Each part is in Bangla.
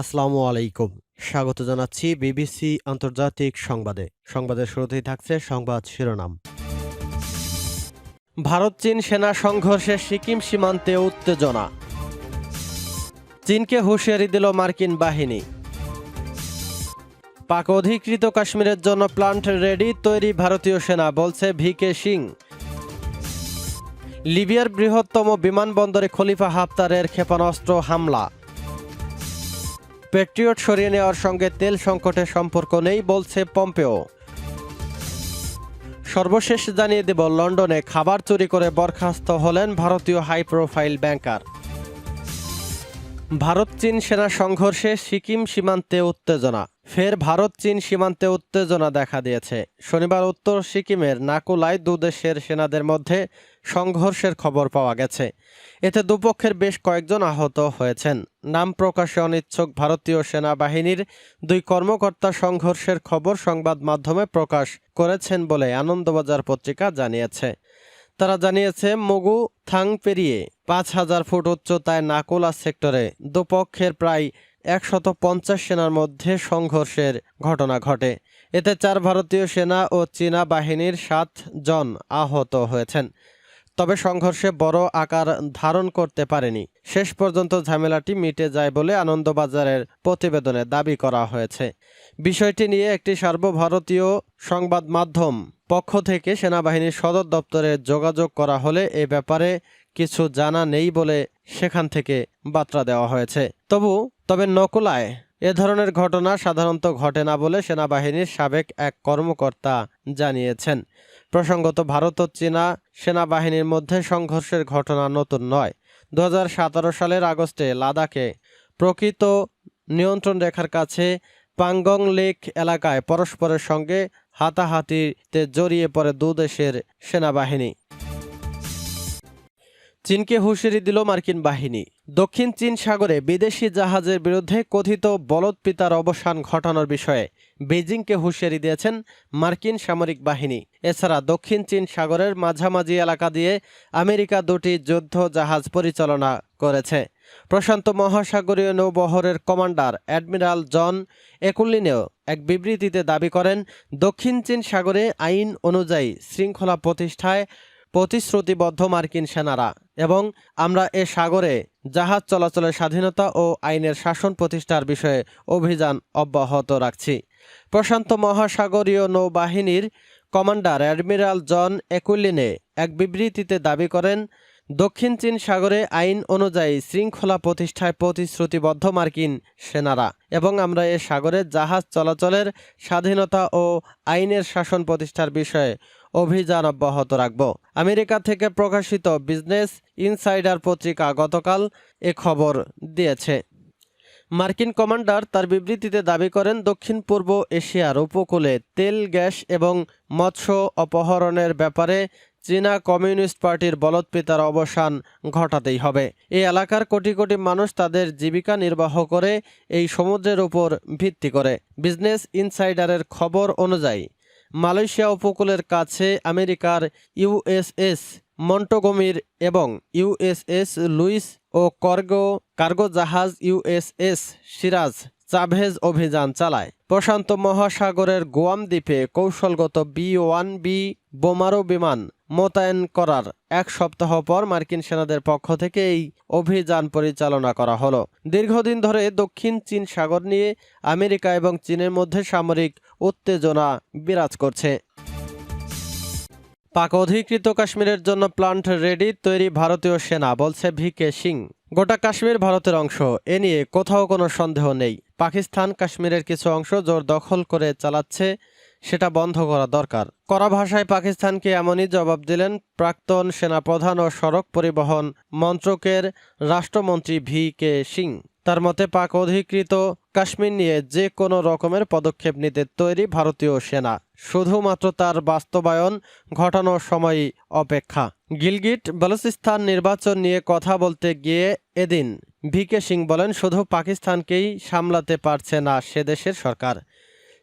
আসসালামু আলাইকুম। স্বাগত জানাচ্ছি বিবিসি আন্তর্জাতিক সংবাদে। সংবাদের শুরুতেই থাকছে সংবাদ শিরোনাম। ভারত চীন সেনা সংঘর্ষে সিকিম সীমান্তে উত্তেজনা। চীনকে হুঁশিয়ারি দিল মার্কিন বাহিনী। পাক অধিকৃত কাশ্মীরের জন্য প্লান্ট রেডি তৈরি ভারতীয় সেনা, বলছে ভিকে সিং। লিবিয়ার বৃহত্তম বিমানবন্দরে খলিফা হাফতারের ক্ষেপণাস্ত্র হামলা। পেট্রিয়ট সরিয়ে নেওয়ার সঙ্গে তেল সংকটের সম্পর্ক নেই বলছে পম্পেও। সর্বশেষ জানিয়ে দেব, লন্ডনে খাবার চুরি করে বরখাস্ত হলেন ভারতীয় হাই প্রোফাইল ব্যাংকার। ভারত চীন সেনা সংঘর্ষে সিকিম সীমান্তে উত্তেজনা। ফের ভারত চীন সীমান্তে উত্তেজনা দেখা দিয়েছে। শনিবার উত্তর সিকিমের নাকুলায় দুদেশের সেনাদের মধ্যে সংঘর্ষের খবর পাওয়া গেছে। এতে দুপক্ষের বেশ কয়েকজন আহত হয়েছেন। নাম প্রকাশে অনিচ্ছুক ভারতীয় সেনাবাহিনীর দুই কর্মকর্তা সংঘর্ষের খবর সংবাদ মাধ্যমে প্রকাশ করেছেন বলে আনন্দবাজার পত্রিকা জানিয়েছে। তারা জানিয়েছে, মগু থাং পেরিয়ে পাঁচ হাজার ফুট উচ্চতায় নাকুলা সেক্টরে দুপক্ষের প্রায় একশত পঞ্চাশ সেনার মধ্যে সংঘর্ষের ঘটনা ঘটে। এতে চার ভারতীয় সেনা ও চীনা বাহিনীর সাত জন আহত হয়েছেন। তবে সংঘর্ষে বড় আকার ধারণ করতে পারেনি। শেষ পর্যন্ত ঝামেলাটি মিটে যায় বলে আনন্দবাজারের প্রতিবেদনে দাবি করা হয়েছে। বিষয়টি নিয়ে একটি সর্বভারতীয় সংবাদ মাধ্যম পক্ষ থেকে সেনাবাহিনীর সদর দপ্তরে যোগাযোগ করা হলে এ ব্যাপারে কিছু জানা নেই বলে সেখান থেকে বার্তা দেওয়া হয়েছে। তবু তবে নকলায়। এ ধরনের ঘটনা সাধারণত ঘটে না বলে সেনাবাহিনীর সাবেক এক কর্মকর্তা জানিয়েছেন। প্রসঙ্গত ভারত ও চীনা সেনাবাহিনীর মধ্যে সংঘর্ষের ঘটনা নতুন নয়। দু সালের আগস্টে লাদাখে প্রকৃত নিয়ন্ত্রণ রেখার কাছে পাঙ্গং লেক এলাকায় পরস্পরের সঙ্গে হাতাহাতিতে জড়িয়ে পড়ে দুদেশের সেনাবাহিনী। চীনকে হুঁশিয়ারি দিল মার্কিন বাহিনী। দক্ষিণ চীন সাগরে বিদেশি জাহাজের বিরুদ্ধে কথিত বলৎপিতার অবসান ঘটানোর বিষয়ে বেজিংকে হুঁশিয়ারি দিয়েছেন মার্কিন সামরিক বাহিনী। এছাড়া দক্ষিণ চীন সাগরের মাঝামাঝি এলাকা দিয়ে আমেরিকা দুটি যুদ্ধ জাহাজ পরিচালনা করেছে। প্রশান্ত মহাসাগরীয় নৌবহরের কমান্ডার অ্যাডমিরাল জন একুলিনেও এক বিবৃতিতে দাবি করেন, দক্ষিণ চীন সাগরে আইন অনুযায়ী শৃঙ্খলা প্রতিষ্ঠায় প্রতিশ্রুতিবদ্ধ মার্কিন সেনারা এবং আমরা এ সাগরে জাহাজ চলাচলের স্বাধীনতা ও আইনের শাসন প্রতিষ্ঠার বিষয়ে অভিযান অব্যাহত রাখছি। প্রশান্ত মহাসাগরীয় নৌবাহিনীর কমান্ডার অ্যাডমিরাল জন একুলিনে এক বিবৃতিতে দাবি করেন, দক্ষিণ চীন সাগরে আইন অনুযায়ী শৃঙ্খলা প্রতিষ্ঠায় প্রতিশ্রুতিবদ্ধ মার্কিন সেনারা এবং আমরা এ সাগরে জাহাজ চলাচলের স্বাধীনতা ও আইনের শাসন প্রতিষ্ঠার বিষয়ে অভিযান অব্যাহত রাখব। আমেরিকা থেকে প্রকাশিত বিজনেস ইনসাইডার পত্রিকা গতকাল এ খবর দিয়েছে। মার্কিন কমান্ডার তার বিবৃতিতে দাবি করেন, দক্ষিণ পূর্ব এশিয়ার উপকূলে তেল, গ্যাস এবং মৎস্য অপহরণের ব্যাপারে চীনা কমিউনিস্ট পার্টির বলৎপিতার অবসান ঘটাতেই হবে। এই এলাকার কোটি কোটি মানুষ তাদের জীবিকা নির্বাহ করে এই সমুদ্রের উপর ভিত্তি করে। বিজনেস ইনসাইডারের খবর অনুযায়ী মালয়েশিয়া উপকূলের কাছে আমেরিকার ইউএসএস, মন্টোগমির এবং ইউএসএস লুইস ও কর্গো কার্গো জাহাজ ইউএসএস সিরাজ চাভেজ অভিযান চালায়। প্রশান্ত মহাসাগরের গোয়াম দ্বীপে কৌশলগত বি ওয়ান বি বোমারো বিমান মোতায়েন করার এক সপ্তাহ পর মার্কিন সেনাদের পক্ষ থেকে এই অভিযান পরিচালনা করা হলো। দীর্ঘদিন ধরে দক্ষিণ চীন সাগর নিয়ে আমেরিকা এবং চীনের মধ্যে সামরিক উত্তেজনা বিরাজ করছে। পাক অধিকৃত কাশ্মীরের জন্য প্লান্ট রেডি তৈরি ভারতীয় সেনা, বলছে ভি কে সিং। গোটা কাশ্মীর ভারতের অংশ, এ নিয়ে কোথাও কোনো সন্দেহ নেই। পাকিস্তান কাশ্মীরের কিছু অংশ জোর দখল করে চালাচ্ছে, সেটা বন্ধ করা দরকার। কড়া ভাষায় পাকিস্তানকে এমনই জবাব দিলেন প্রাক্তন সেনাপ্রধান ও সড়ক পরিবহন মন্ত্রকের রাষ্ট্রমন্ত্রী ভি কে সিং। তার মতে পাক অধিকৃত কাশ্মীর নিয়ে যে কোনো রকমের পদক্ষেপ নিতে তৈরি ভারতীয় সেনা। শুধুমাত্র তার বাস্তবায়ন ঘটানোর সময়ই অপেক্ষা। গিলগিট বালুচিস্তান নির্বাচন নিয়ে কথা বলতে গিয়ে এদিন ভিকে সিং বলেন, শুধু পাকিস্তানকেই সামলাতে পারছে না সে দেশের সরকার।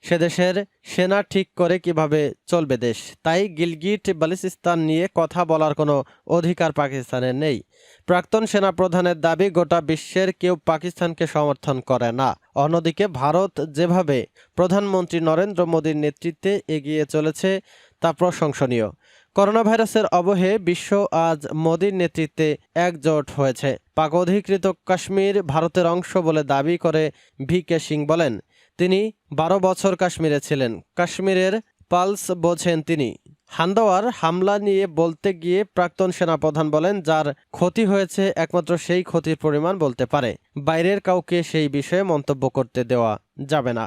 সে দেশের সেনা ঠিক করে কীভাবে চলবে দেশ? তাই গিলগিট বালিস্তান নিয়ে কথা বলার কোনো অধিকার পাকিস্তানের নেই। প্রাক্তন সেনা প্রধানের দাবি, গোটা বিশ্বের কেউ পাকিস্তানকে সমর্থন করে না। অন্যদিকে ভারত যেভাবে প্রধানমন্ত্রী নরেন্দ্র মোদীর নেতৃত্বে এগিয়ে চলেছে, তা প্রশংসনীয়। করোনা ভাইরাসের অবহে বিশ্ব আজ মোদীর নেতৃত্বে একজোট হয়েছে। পাক অধিকৃত কাশ্মীর ভারতের অংশ বলে দাবি করে ভি কে সিং বলেন তিনি বারো বছর কাশ্মীরে ছিলেন। কাশ্মীরের পালস বোঝেন তিনি। হান্দাওয়ার হামলা নিয়ে বলতে গিয়ে প্রাক্তন সেনাপ্রধান বলেন, যার ক্ষতি হয়েছে একমাত্র সেই ক্ষতির পরিমাণ বলতে পারে। বাইরের কাউকে সেই বিষয়ে মন্তব্য করতে দেওয়া যাবে না।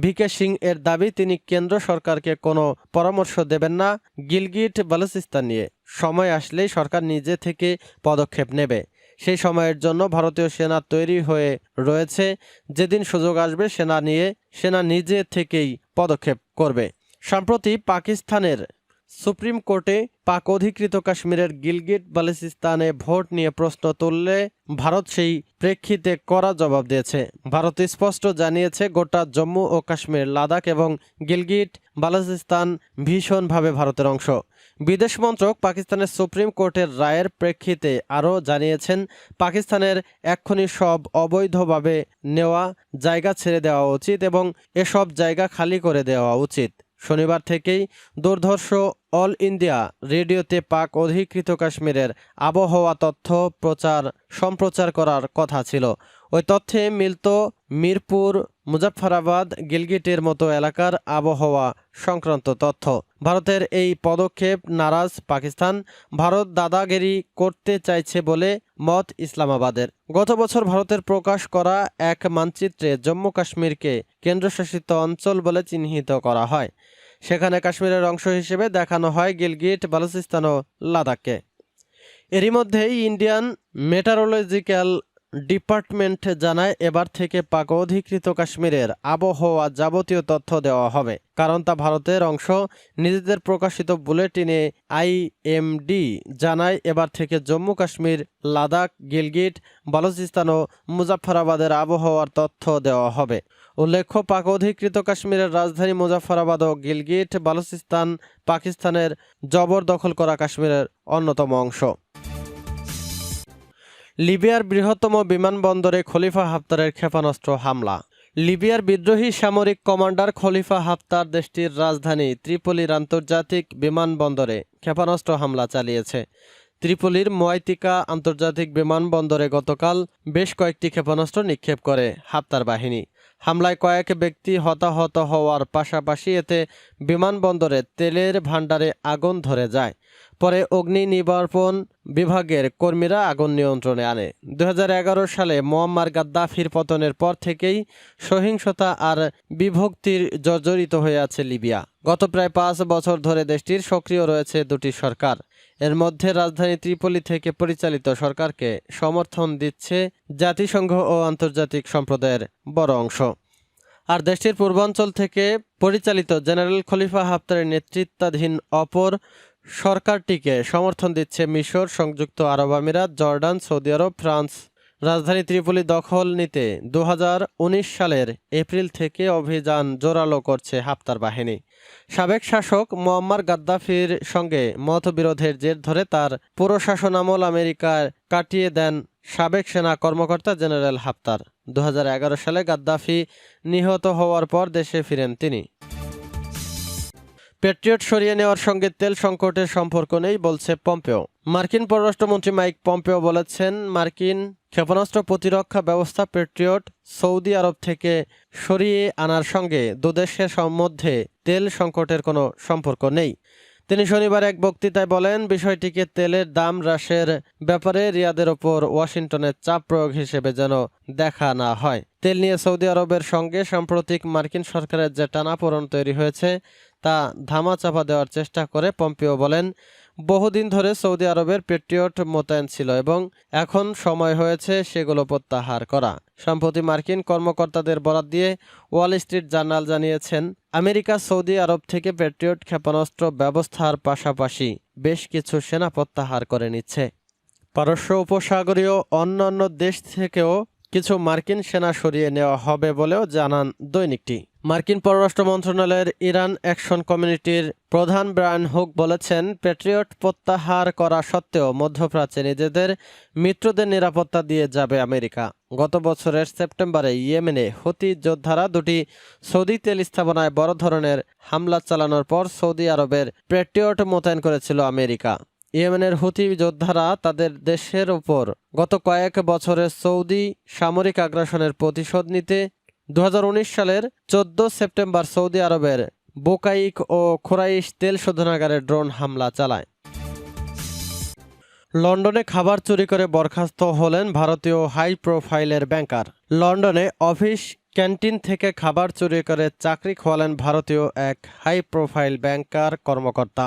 ভিকে সিং এর দাবি, তিনি কেন্দ্র সরকারকে কোনো পরামর্শ দেবেন না। গিলগিট বালুচিস্তান নিয়ে সময় আসলেই সরকার নিজে থেকে পদক্ষেপ নেবে। সেই সময়ের জন্য ভারতীয় সেনা তৈরি হয়ে রয়েছে। যেদিন সুযোগ আসবে, সেনা নিয়ে সেনা নিজে থেকেই পদক্ষেপ করবে। সম্প্রতি পাকিস্তানের সুপ্রিম কোর্টে পাক অধিকৃত কাশ্মীরের গিলগিট বালিস্তানে ভোট নিয়ে প্রশ্ন তুললে ভারত সেই প্রেক্ষিতে কড়া জবাব দিয়েছে। ভারত স্পষ্ট জানিয়েছে, গোটা জম্মু ও কাশ্মীর, লাদাখ এবং গিলগিট বালুচিস্তান ভীষণভাবে ভারতের অংশ। বিদেশ মন্ত্রক পাকিস্তানের সুপ্রিম কোর্টের রায়ের প্রেক্ষিতে আরও জানিয়েছেন, পাকিস্তানের এক্ষুনি সব অবৈধভাবে নেওয়া জায়গা ছেড়ে দেওয়া উচিত এবং এসব জায়গা খালি করে দেওয়া উচিত। শনিবার থেকেই দুর্ধর্ষ অল ইন্ডিয়া রেডিওতে পাক অধিকৃত কাশ্মীরের আবহাওয়া তথ্য প্রচার, সম্প্রচার করার কথা ছিল। ওই তথ্যে মিলত মিরপুর, মুজাফফরাবাদ, গিলগিটের মতো এলাকার আবহাওয়া সংক্রান্ত তথ্য। ভারতের এই পদক্ষেপ নারাজ পাকিস্তান। ভারত দাদাগিরি করতে চাইছে বলে মত ইসলামাবাদের। গত বছর ভারতের প্রকাশ করা এক মানচিত্রে জম্মু কাশ্মীরকে কেন্দ্রশাসিত অঞ্চল বলে চিহ্নিত করা হয়। সেখানে কাশ্মীরের অংশ হিসেবে দেখানো হয় গিলগিট, বালুচিস্তান ও লাদাখকে। এরই মধ্যেই ইন্ডিয়ান মেটারোলজিক্যাল ডিপার্টমেন্ট জানায়, এবার থেকে পাক অধিকৃত কাশ্মীরের আবহাওয়া যাবতীয় তথ্য দেওয়া হবে। কারণ তা ভারতের অংশ। নিজেদের প্রকাশিত বুলেটিনে আইএমডি জানায়, এবার থেকে জম্মু কাশ্মীর, লাদাখ, গিলগিট, বালুচিস্তান ও মুজাফফরাবাদের আবহাওয়ার তথ্য দেওয়া হবে। উল্লেখ্য, পাক অধিকৃত কাশ্মীরের রাজধানী মুজাফফরাবাদ ও গিলগিট, বালুচিস্তান, পাকিস্তানের জবরদখল করা কাশ্মীরের অন্যতম অংশ। লিবিয়ার বৃহত্তম বিমানবন্দরে খলিফা হাফতারের ক্ষেপণাস্ত্র হামলা। লিবিয়ার বিদ্রোহী সামরিক কমান্ডার খলিফা হাফতার দেশটির রাজধানী ত্রিপলির আন্তর্জাতিক বিমানবন্দরে ক্ষেপণাস্ত্র হামলা চালিয়েছে। ত্রিপলির মোয়াইতিকা আন্তর্জাতিক বিমানবন্দরে গতকাল বেশ কয়েকটি ক্ষেপণাস্ত্র নিক্ষেপ করে হাফতার বাহিনী। হামলায় কয়েক ব্যক্তি হতাহত হওয়ার পাশাপাশি এতে বিমানবন্দরে তেলের ভাণ্ডারে আগুন ধরে যায়। পরে অগ্নি নিবারণ বিভাগের কর্মীরা আগুন নিয়ন্ত্রণে আনে। দু হাজার এগারো সালে মোয়াম্মার গাদ্দাফির পতনের পর থেকেই সহিংসতা আর বিভক্তির জর্জরিত হয়ে আছে লিবিয়া। গত প্রায় পাঁচ বছর ধরে দেশটির সক্রিয় রয়েছে দুটি সরকার। এর মধ্যে রাজধানী ত্রিপলি থেকে পরিচালিত সরকারকে সমর্থন দিচ্ছে জাতিসংঘ ও আন্তর্জাতিক সম্প্রদায়ের বড় অংশ। আর দেশটির পূর্বাঞ্চল থেকে পরিচালিত জেনারেল খলিফা হাফতারের নেতৃত্বাধীন অপর সরকারটিকে সমর্থন দিচ্ছে মিশর, সংযুক্ত আরব আমিরাত, জর্ডান, সৌদি আরব, ফ্রান্স। রাজধানী ত্রিপলি দখল নিতে দু হাজার উনিশ সালের এপ্রিল থেকে অভিযান জোরালো করছে হাফতার বাহিনী। সাবেক শাসক মোয়াম্মার গাদ্দাফির সঙ্গে মতবিরোধের জের ধরে তার পুরো শাসনামল আমেরিকায় কাটিয়ে দেন সাবেক সেনা কর্মকর্তা জেনারেল হাফতার। দুহাজার এগারো সালে গাদ্দাফি নিহত হওয়ার পর দেশে ফিরেন তিনি। পেট্রিয়ট সরিয়ে নেওয়ার সঙ্গে তেল সংকটের সম্পর্ক নেই বলছে পম্পেও। মার্কিন পররাষ্ট্রমন্ত্রী মাইক পম্পেও বলেছেন, মার্কিন ক্ষেপণাস্ত্র প্রতিরক্ষা ব্যবস্থা পেট্রিয়ট সৌদি আরব থেকে সরিয়ে আনার সঙ্গে দুদেশের মধ্যে তেল সংকটের কোনো সম্পর্ক নেই। তিনি শনিবার এক বক্তৃতায় বলেন, বিষয়টিকে তেলের দাম হ্রাসের ব্যাপারে রিয়াদের ওপর ওয়াশিংটনের চাপ প্রয়োগ হিসেবে যেন দেখা না হয়। তেল নিয়ে সৌদি আরবের সঙ্গে সাম্প্রতিক মার্কিন সরকারের যে টানাপোড়ন তৈরি হয়েছে, তা ধামাচাপা দেওয়ার চেষ্টা করে পম্পিও বলেন, বহুদিন ধরে সৌদি আরবের পেট্রিয়ট মোতায়েন ছিল এবং এখন সময় হয়েছে সেগুলো প্রত্যাহার করা। সম্প্রতি মার্কিন কর্মকর্তাদের বরাত দিয়ে ওয়াল স্ট্রিট জার্নাল জানিয়েছেন, আমেরিকা, সৌদি আরব থেকে প্যাট্রিয়ট ক্ষেপণাস্ত্র ব্যবস্থার পাশাপাশি বেশ কিছু সেনা প্রত্যাহার করে নিচ্ছে। পারস্য উপসাগরীয় অন্যান্য দেশ থেকেও কিছু মার্কিন সেনা সরিয়ে নেওয়া হবে বলেও জানান দৈনিকটি। মার্কিন পররাষ্ট্র মন্ত্রণালয়ের ইরান অ্যাকশন কমিউনিটির প্রধান ব্রায়ান হুক বলেছেন, প্যাট্রিয়ট প্রত্যাহার করা সত্ত্বেও মধ্যপ্রাচ্যে নিজেদের মিত্রদের নিরাপত্তা দিয়ে যাবে আমেরিকা। গত বছরের সেপ্টেম্বরে ইয়েমেনে হতি যোদ্ধারা দুটি সৌদি তেল স্থাপনায় বড় ধরনের হামলা চালানোর পর সৌদি আরবের প্যাট্রিয়ট মোতায়েন করেছিল আমেরিকা। ইয়েমেনের হুতি যোদ্ধারা তাদের দেশের ওপর গত কয়েক বছরে সৌদি সামরিক আগ্রাসনের প্রতিশোধ নিতে দু হাজার উনিশ সালের চোদ্দ সেপ্টেম্বর সৌদি আরবের বোকাইক ও খোরাইশ তেল শোধনাগারে ড্রোন হামলা চালায়। লন্ডনে খাবার চুরি করে বরখাস্ত হলেন ভারতীয় হাই প্রোফাইলের ব্যাংকার। লন্ডনে অফিস ক্যান্টিন থেকে খাবার চুরি করে চাকরি খোয়ালেন ভারতীয় এক হাই প্রোফাইল ব্যাংকার কর্মকর্তা।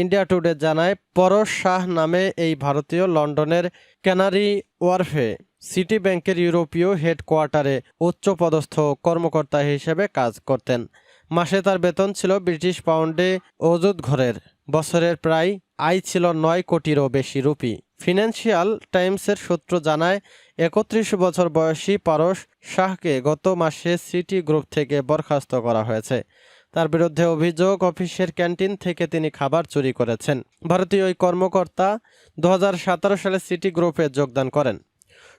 ইন্ডিয়া টুডে জানায়, পরশ শাহ নামে এই ভারতীয় লন্ডনের ক্যানারি ওয়ার্ফে, সিটি ব্যাংকের ইউরোপীয় হেডকোয়ার্টারে উচ্চপদস্থ কর্মকর্তা হিসেবে কাজ করতেন। মাসে তার বেতন ছিল ব্রিটিশ পাউন্ডে অজুত ঘরের। বছরের প্রায় আয় ছিল নয় কোটিরও বেশি রুপি। ফিনান্সিয়াল টাইমসের সূত্র জানায়, একত্রিশ বছর বয়সী পারস শাহকে গত মাসে সিটি গ্রুপ থেকে বরখাস্ত করা হয়েছে। তার বিরুদ্ধে অভিযোগ অফিসের ক্যান্টিন থেকে তিনি খাবার চুরি করেছেন। ভারতীয় ওই কর্মকর্তা দু সালে সিটি গ্রুপে যোগদান করেন।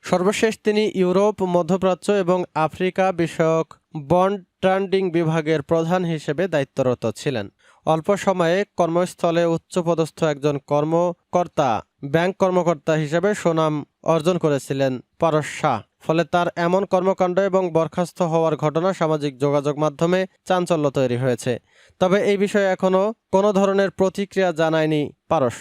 সর্বশেষ তিনি ইউরোপ, মধ্যপ্রাচ্য এবং আফ্রিকা বিষয়ক বন্ড ট্রান্ডিং বিভাগের প্রধান হিসেবে দায়িত্বরত ছিলেন। অল্প সময়ে কর্মস্থলে উচ্চপদস্থ একজন কর্মকর্তা, ব্যাংক কর্মকর্তা হিসেবে সুনাম অর্জন করেছিলেন পারস শাহ। ফলে তার এমন কর্মকাণ্ড এবং বরখাস্ত হওয়ার ঘটনা সামাজিক যোগাযোগ মাধ্যমে চাঞ্চল্য তৈরি হয়েছে। তবে এই বিষয়ে এখনও কোনো ধরনের প্রতিক্রিয়া জানায়নি পারস।